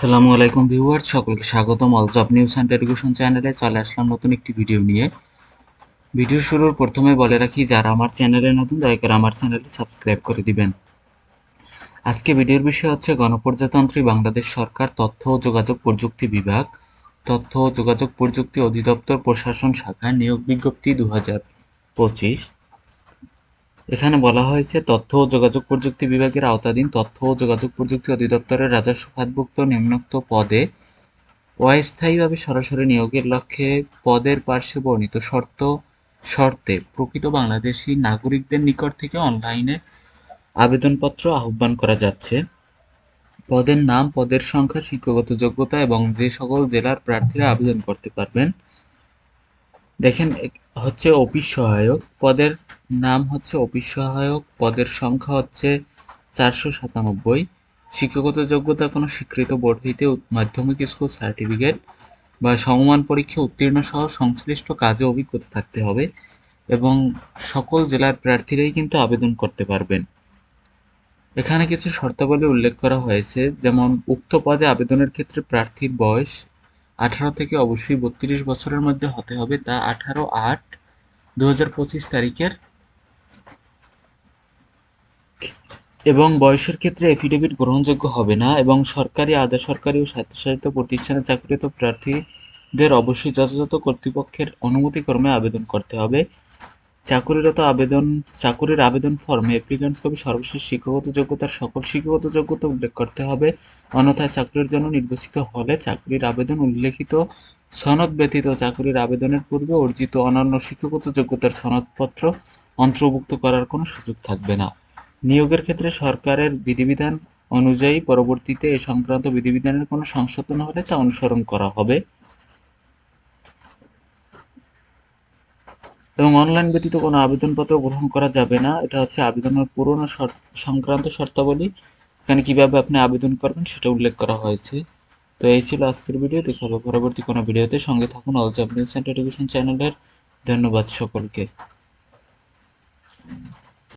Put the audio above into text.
আসসালামু আলাইকুম ভিউয়ার্স, সকলকে স্বাগতম। All job news and education চ্যানেলে চলে আসলাম নতুন একটি ভিডিও নিয়ে। ভিডিও শুরুর প্রথমে বলে রাখি, যারা আমার চ্যানেলে নতুন, দয়া করে আমার চ্যানেলটি সাবস্ক্রাইব করে দিবেন। আজকে ভিডিওর বিষয় হচ্ছে গণপ্রজাতন্ত্রী বাংলাদেশ সরকার তথ্য ও যোগাযোগ প্রযুক্তি বিভাগ। তথ্য ও যোগাযোগ প্রযুক্তি অধিদপ্তর প্রশাসন শাখায় নিয়োগ বিজ্ঞপ্তি দু হাজার পঁচিশ। এখানে বলা হয়েছে, তথ্য ও যোগাযোগ প্রযুক্তি বিভাগের আওতাধীন তথ্য ও যোগাযোগ প্রযুক্তি অধিদপ্তরের রাজস্ব খাতভুক্ত নিম্নোক্ত পদে অস্থায়ীভাবে সরাসরি নিয়োগের লক্ষ্যে পদের পার্শ্বে বর্ণিত শর্ত, শর্তে প্রকৃত বাংলাদেশি নাগরিকদের নিকট থেকে অনলাইনে আবেদনপত্র আহ্বান করা যাচ্ছে। পদের নাম, পদের সংখ্যা, শিক্ষাগত যোগ্যতা এবং যে সকল জেলার প্রার্থীরা আবেদন করতে পারবেন। দেখেন, হচ্ছে অফিস সহায়ক পদের নাম হচ্ছে অফিস সহায়ক, পদের সংখ্যা হচ্ছে চারশো সাতানব্বই। শিক্ষাগত যোগ্যতা কোনো স্বীকৃত বোর্ড হইতে মাধ্যমিক স্কুল সার্টিফিকেট বা সমমান পরীক্ষা উত্তীর্ণ সহ সংশ্লিষ্ট কাজে অভিজ্ঞতা থাকতে হবে এবং সকল জেলার প্রার্থীরাই কিন্তু আবেদন করতে পারবেন। এখানে কিছু শর্তাবলী উল্লেখ করা হয়েছে, যেমন উক্ত পদে আবেদনের ক্ষেত্রে প্রার্থীর বয়স আঠারো থেকে অবশ্যই বত্রিশ বছরের মধ্যে হতে হবে তা আঠারো আট দু তারিখের। এবং বয়সের ক্ষেত্রে এফিডেভিট গ্রহণযোগ্য হবে না এবং সরকারি আধা সরকারি ও স্বায়ত্তশাসিত প্রতিষ্ঠানে চাকরিরত প্রার্থীদের অবশ্যই যথাযথ কর্তৃপক্ষের অনুমতিক্রমে আবেদন করতে হবে। চাকুরিরত আবেদন, চাকুরির আবেদন ফর্মে অ্যাপ্লিক্যান্টস কবি সর্বশেষ শিক্ষাগত যোগ্যতার সকল শিক্ষাগত যোগ্যতা উল্লেখ করতে হবে। অন্যথায় চাকরির জন্য নির্বাচিত হলে চাকরির আবেদন উল্লেখিত সনদ ব্যতীত চাকরির আবেদনের পূর্বে অর্জিত অন্যান্য শিক্ষাগত যোগ্যতার সনদপত্র অন্তর্ভুক্ত করার কোনো সুযোগ থাকবে না। নিয়োগের ক্ষেত্রে সরকারের বিধিবিধান অনুযায়ী পরবর্তীতে এ সংক্রান্ত বিধিবিধানের কোনো সংশোধন হলে তা অনুসরণ করা হবে। এবং অনলাইন ব্যতীত কোনো আবেদনপত্র গ্রহণ করা যাবে না। এটা হচ্ছে আবেদনের পুরনো সংক্রান্ত শর্তাবলী। এখানে কীভাবে আপনি আবেদন করবেন সেটা উল্লেখ করা হয়েছে। তো এই ছিল আজকের ভিডিও। দেখা হবে পরবর্তী কোনো ভিডিওতে। সঙ্গে থাকুন all job news and education চ্যানেলের ধন্যবাদ সকলকে।